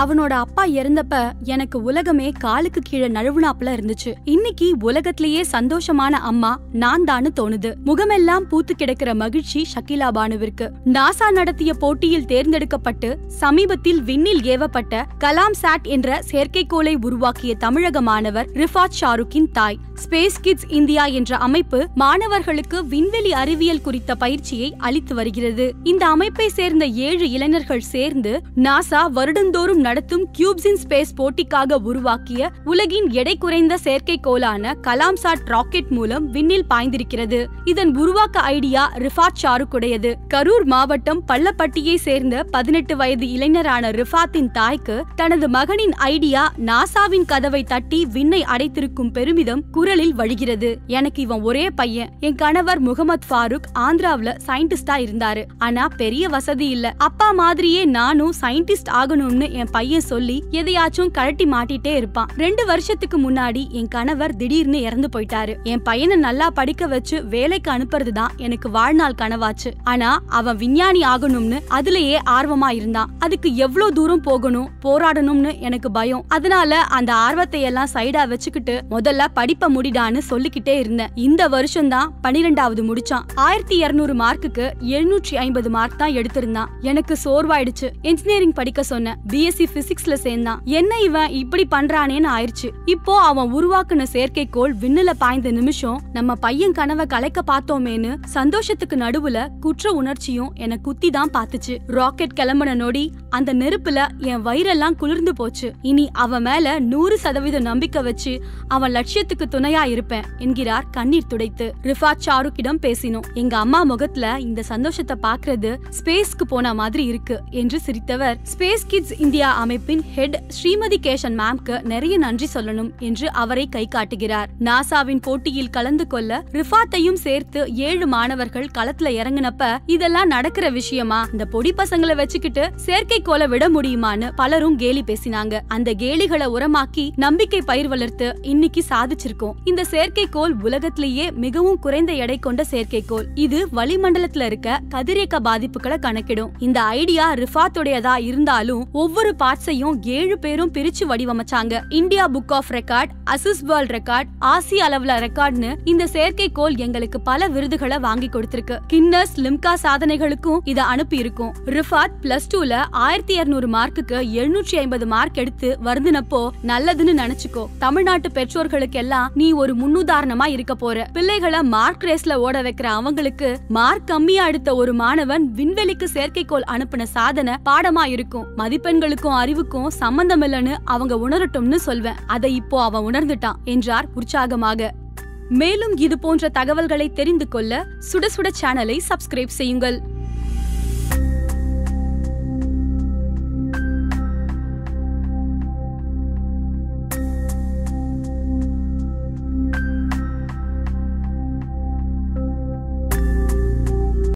அவனோட அப்பா இறந்தப்ப எனக்கு உலகமே காலுக்கு கீழே நழுவுனாப்புல இருந்துச்சு. இன்னைக்கு உலகத்திலேயே சந்தோஷமான அம்மா நான் தான்னு தோணுது. முகமெல்லாம் பூத்து கிடக்கிற மகிழ்ச்சி ஷக்கிலா பானுவிற்கு. நாசா நடத்திய போட்டியில் தேர்ந்தெடுக்கப்பட்டு சமீபத்தில் விண்ணில் ஏவப்பட்ட கலாம் சாட் என்ற செயற்கைக்கோளை உருவாக்கிய தமிழக மாணவர் ரிஃபாத் ஷாருக்கின் தாய். ஸ்பேஸ் கிட்ஸ் இந்தியா என்ற அமைப்பு மாணவர்களுக்கு விண்வெளி அறிவியல் குறித்த பயிற்சியை அளித்து வருகிறது. இந்த அமைப்பை சேர்ந்த ஏழு இளைஞர்கள் சேர்ந்து நாசா வருடந்தோறும் நடத்தும் கியூப்ஸ் இன் ஸ்பேஸ் போட்டிக்காக உருவாக்கிய உலகின் எடை குறைந்த செயற்கைக்கோளான கலாம் சாட் ராக்கெட் மூலம் விண்ணில் பாய்ந்திருக்கிறது. இதன் உருவாக்க ஐடியா ரிஃபாத் ஷாருக்குடையது. கரூர் மாவட்டம் பள்ளப்பட்டியை சேர்ந்த பதினெட்டு வயது இளைஞரான ரிஃபாத்தின் தாய்க்கு தனது மகனின் ஐடியா நாசாவின் கதவை தட்டி விண்ணை அடைத்திருக்கும் பெருமிதம் குரலில் வழிகிறது. எனக்கு இவன் ஒரே பையன். என் கணவர் முகமது ஃபாரூக் ஆந்திராவுல சயின்டிஸ்டா இருந்தாரு. ஆனா பெரிய வசதி இல்ல. அப்பா மாதிரியே நானும் சயின்டிஸ்ட் ஆகணும்னு என் பையன் சொல்லி எதையாச்சும் கழட்டி மாட்டிட்டே இருப்பான். ரெண்டு வருஷத்துக்கு முன்னாடி என் கணவர் திடீர்னு இறந்து போயிட்டாரு. என் பையனை நல்லா படிக்க வச்சு வேலைக்கு அனுப்புறதுதான் எனக்கு வாழ்நாள் கனவாச்சு. ஆனா அவன் விஞ்ஞானி ஆகணும்னு அதுலயே ஆர்வமா இருந்தான். அதுக்கு எவ்வளவு தூரம் போகணும் போராடணும்னு எனக்கு பயம். அதனால அந்த ஆர்வத்தை எல்லாம் சைடா வச்சுக்கிட்டு முதல்ல படிப்ப முடிடான்னு சொல்லிக்கிட்டே இருந்தேன். இந்த வருஷம் தான் பனிரெண்டாவது முடிச்சான். ஆயிரத்தி இருநூறு மார்க்குக்கு எழுநூற்றி ஐம்பது மார்க் தான் எடுத்திருந்தான். எனக்கு சோர்வாயிடுச்சு. இன்ஜினியரிங் படிக்க சொன்னேன். பிஎஸ்சி பிசிக்ஸ்ல சேர்ந்தான் என்ன இவன் இப்படி பண்றானேன்னு ஆயிடுச்சு இப்போ அவன் உருவாக்குன செயற்கைக்கோள் விண்ணுல பாய்ந்த நிமிஷம் நம்ம பையன் கனவை கலைக்க பார்த்தோமேன்னு சந்தோஷத்துக்கு நடுவுல குற்ற உணர்ச்சியும் என குத்தி தான் பாத்துச்சு ராக்கெட் கிளம்பின நொடி அந்த நெருப்புல என் வயிறெல்லாம் குளிர்ந்து போச்சு. இனி அவன் மேல நூறு சதவீதம் நம்பிக்கை வச்சு அவன் லட்சியத்துக்கு துணையா இருப்பேன் என்கிறார் கண்ணீர் துடைத்து. ரிஃபாத் ஷாருக்கிடம் பேசினோம். எங்க அம்மா முகத்துல இந்த சந்தோஷத்தை பாக்குறது ஸ்பேஸ்க்கு போன மாதிரி இருக்கு என்று சிரித்தவர். ஸ்பேஸ் கிட்ஸ் இந்தியா அமைப்பின் ஹெட் ஸ்ரீமதி கேஷன் மேம்க்கு நிறைய நன்றி சொல்லணும் என்று அவரை கை காட்டுகிறார். நாசாவின் போட்டியில் கலந்து கொள்ள ரிஃபாத்தையும் சேர்த்து ஏழு மாணவர்கள் களத்துல இறங்குனப்ப இதெல்லாம் நடக்கிற விஷயமா? இந்த பொடி பசங்களை வச்சுக்கிட்டு செயற்கைக்கோளை விட முடியுமான்னு பலரும் கேலி பேசினாங்க. அந்த கேலிகளை உரமாக்கி நம்பிக்கை பயிர் வளர்த்து இன்னைக்கு சாதிச்சிருக்கோம். இந்த செயற்கைக்கோள் உலகத்திலேயே மிகவும் குறைந்த எடை கொண்ட செயற்கைக்கோள். இது வளிமண்டலத்துல இருக்க கதிரியக்க பாதிப்புகளை கணக்கிடும். இந்த ஐடியா ரிஃபாத்துடையதா இருந்தாலும் ஒவ்வொரு பார்ட்ஸையும் ஏழு பேரும் பிரிச்சு வடிவமைச்சாங்க. இந்தியா புக் ஆஃப் ரெக்கார்ட் அசிஸ் வேர்ல்ட் ரெக்கார்ட் ஆசிய அளவுல ரெக்கார்ட்னு இந்த செயற்கைக்கோள் எங்களுக்கு பல விருதுகளை வாங்கி கொடுத்திருக்கு. கின்னஸ் லிம்கா சாதனைகளுக்கும் இத அனுப்பி இருக்கும் ரிஃபாத் பிளஸ் டூல ஆயிரத்தி இருநூறு மார்க்குக்கு எழுநூற்றி ஐம்பது மார்க் எடுத்து வருந்தினப்போ நல்லதுன்னு நினைச்சுக்கோ. தமிழ்நாட்டு பெற்றோர்களுக்கு எல்லாம் நீ ஒரு முன்னுதாரணமா இருக்க போற. பிள்ளைகளை மார்க் ரேஸ்ல ஓட வைக்கிற அவங்களுக்கு மார்க் கம்மியா எடுத்த ஒரு மாணவன் விண்வெளிக்கு செயற்கைக்கோள் அனுப்பின சாதனை பாடமா இருக்கும். மதிப்பெண்களுக்கும் அறிவுக்கும் சம்பந்தம் இல்லைன்னு அவங்க உணரட்டும்னு சொல்வேன். அதை இப்போ அவன் உணர்ந்துட்டான் என்றார் உற்சாகமாக. மேலும் இது போன்ற தகவல்களை தெரிந்து கொள்ள சுட சுட சேனலை சப்ஸ்கிரைப் செய்யுங்கள்.